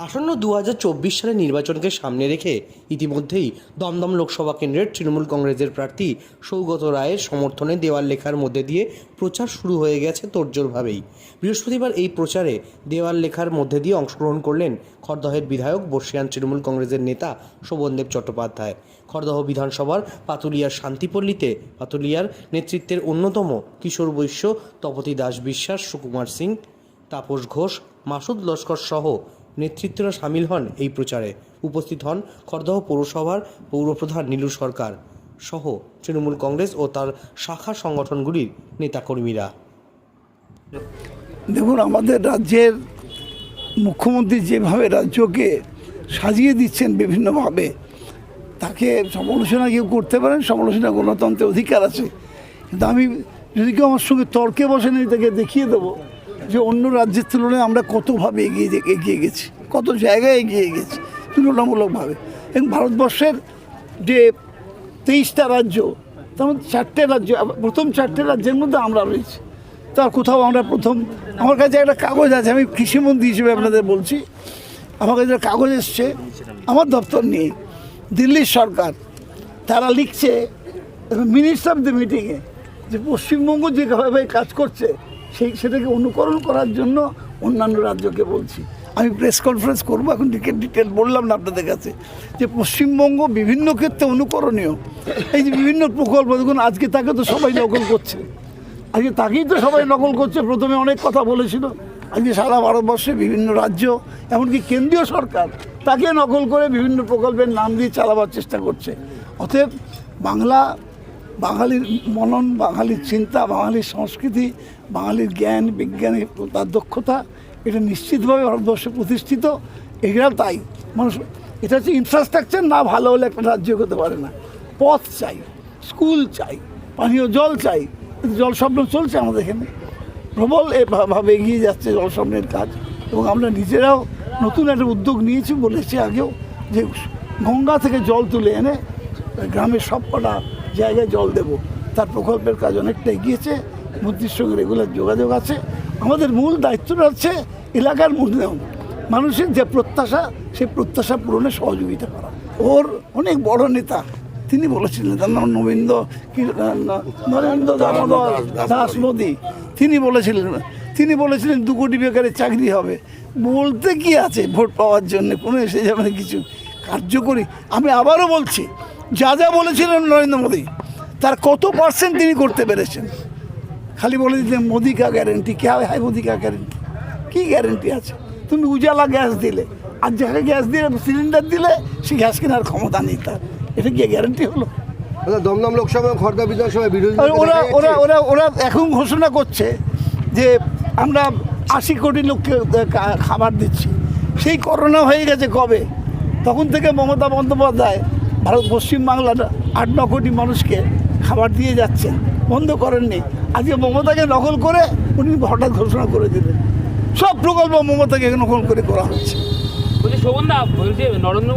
আসন্ন দু হাজার চব্বিশ সালের নির্বাচনকে সামনে রেখে ইতিমধ্যেই দমদম লোকসভা কেন্দ্রের তৃণমূল কংগ্রেসের প্রার্থী সৌগত রায়ের সমর্থনে দেওয়াল লেখার মধ্যে দিয়ে প্রচার শুরু হয়ে গেছে তোড়জোড়ভাবেই। বৃহস্পতিবার এই প্রচারে দেওয়াল লেখার মধ্যে দিয়ে অংশগ্রহণ করলেন খড়দহের বিধায়ক বর্ষিয়ান তৃণমূল কংগ্রেসের নেতা শোভনদেব চট্টোপাধ্যায়। খড়দহ বিধানসভার পাতুলিয়ার শান্তিপল্লীতে পাতুলিয়ার নেতৃত্বের অন্যতম কিশোর বৈশ্য তপতি দাস বিশ্বাস, সুকুমার সিং, তাপস ঘোষ, মাসুদ লস্কর সহ নেতৃত্বরা সামিল হন এই প্রচারে। উপস্থিত হন খড়দহ পৌরসভার পৌরপ্রধান নীলু সরকার সহ তৃণমূল কংগ্রেস ও তার শাখা সংগঠনগুলির নেতাকর্মীরা। দেখুন, আমাদের রাজ্যের মুখ্যমন্ত্রী যেভাবে রাজ্যকে সাজিয়ে দিচ্ছেন বিভিন্নভাবে, তাকে সমালোচনা কেউ করতে পারেন, সমালোচনা গণতন্ত্রের অধিকার আছে। কিন্তু আমি যদি কেউ আমার সঙ্গে তর্কে বসেন আমি তাকে দেখিয়ে দেবো। যে অন্য রাজ্যের তুলনায় আমরা কতভাবে এগিয়ে এগিয়ে গেছি, কত জায়গায় এগিয়ে গেছি, তুলনামূলকভাবে। এবং ভারতবর্ষের যে তেইশটা রাজ্য তেমন চারটে রাজ্য, প্রথম চারটে রাজ্যের মধ্যে আমরা রয়েছি। তার কোথাও আমরা প্রথম আমার কাছে একটা কাগজ আছে, আমি কৃষিমন্ত্রী হিসেবে আপনাদের বলছি। আমার কাছে কাগজ এসছে, আমার দপ্তর নিয়ে। দিল্লির সরকার, তারা লিখছে মিনিটস অফ দ্য মিটিংয়ে যে পশ্চিমবঙ্গ যেভাবে কাজ করছে সেই, সেটাকে অনুকরণ করার জন্য অন্যান্য রাজ্যকে বলছি। আমি প্রেস কনফারেন্স করব, এখন ডিটেল বললাম না আপনাদের কাছে যে পশ্চিমবঙ্গ বিভিন্ন ক্ষেত্রে অনুকরণীয়। এই যে বিভিন্ন প্রকল্প, দেখুন, আজকে তাকে তো সবাই নকল করছে। আজকে তাকেই তো সবাই নকল করছে, প্রথমে অনেক কথা বলেছিল। আজকে সারা ভারতবর্ষে বিভিন্ন রাজ্য, এমনকি কেন্দ্রীয় সরকার, তাকে নকল করে বিভিন্ন প্রকল্পের নাম দিয়ে চালাবার চেষ্টা করছে। অতএব বাংলা বাঙালির মনন, বাঙালির চিন্তা, বাঙালির সংস্কৃতি, বাঙালির জ্ঞান বিজ্ঞানে তার দক্ষতা, এটা নিশ্চিতভাবে ভারতবর্ষে প্রতিষ্ঠিত। এগুলো তাই। মানুষ, এটা হচ্ছে ইনফ্রাস্ট্রাকচার না ভালো হলে একটা রাজ্য হতে পারে না। পথ চাই স্কুল চাই, পানীয় জল চাই, জল স্বপ্ন চলছে আমাদের এখানে। প্রবল এভাবে এগিয়ে যাচ্ছে জল স্বপ্নের কাজ। এবং আমরা নিজেরাও নতুন একটা উদ্যোগ নিয়েছি বলেছি আগেও যে গঙ্গা থেকে জল তুলে এনে গ্রামের সব কটা জায়গায় জল দেব। তার প্রকল্পের কাজ অনেকটা এগিয়েছে মন্ত্রীর সঙ্গে রেগুলার যোগাযোগ আছে। আমাদের মূল দায়িত্বটা হচ্ছে এলাকার উন্নয়ন। মানুষের যে প্রত্যাশা সেই প্রত্যাশা পূরণে সহযোগিতা করা। ওর অনেক বড় নেতা তিনি বলেছিলেন তার নাম নবীন্দ্র নরেন্দ্র দামোদর দাস মোদী তিনি বলেছিলেন তিনি বলেছিলেন দু কোটি বেকারের চাকরি হবে। বলতে কি আছে ভোট পাওয়ার জন্য? কোনো এসে যাবে না কিছু। কার্যকরী। আমি আবারও বলছি যা যা বলেছিলেন নরেন্দ্র মোদী তার কত পার্সেন্ট তিনি করতে পেরেছেন? খালি বলে দিলেন মোদি কা গ্যারেন্টি কে হয় মোদি কা গ্যারেন্টি কী গ্যারেন্টি আছে? তুমি উজালা গ্যাস দিলে আর যাকে গ্যাস দিলে সিলিন্ডার দিলে সে গ্যাস কেনার ক্ষমতা নেই তার। এটা কি গ্যারেন্টি হলো? দাদা দমদম লোকসভা এবং খড়দা বিধানসভায় বিরোধী ওরা ওরা ওরা ওরা এখন ঘোষণা করছে যে আমরা আশি কোটি লোককে খাবার দিচ্ছি। সেই করোনা হয়ে গেছে কবে? তখন থেকে মমতা বন্দ্যোপাধ্যায় ভারত পশ্চিমবাংলার আট ন কোটি মানুষকে খাবার দিয়ে যাচ্ছেন বন্ধ করেননি। আজকে মমতাকে নকল করে উনি হঠাৎ ঘোষণা করে দিলেন। সব প্রকল্প মমতাকে নকল করে করা হচ্ছে। বলছি, শোভন দা, বলছি, নরেন্দ্র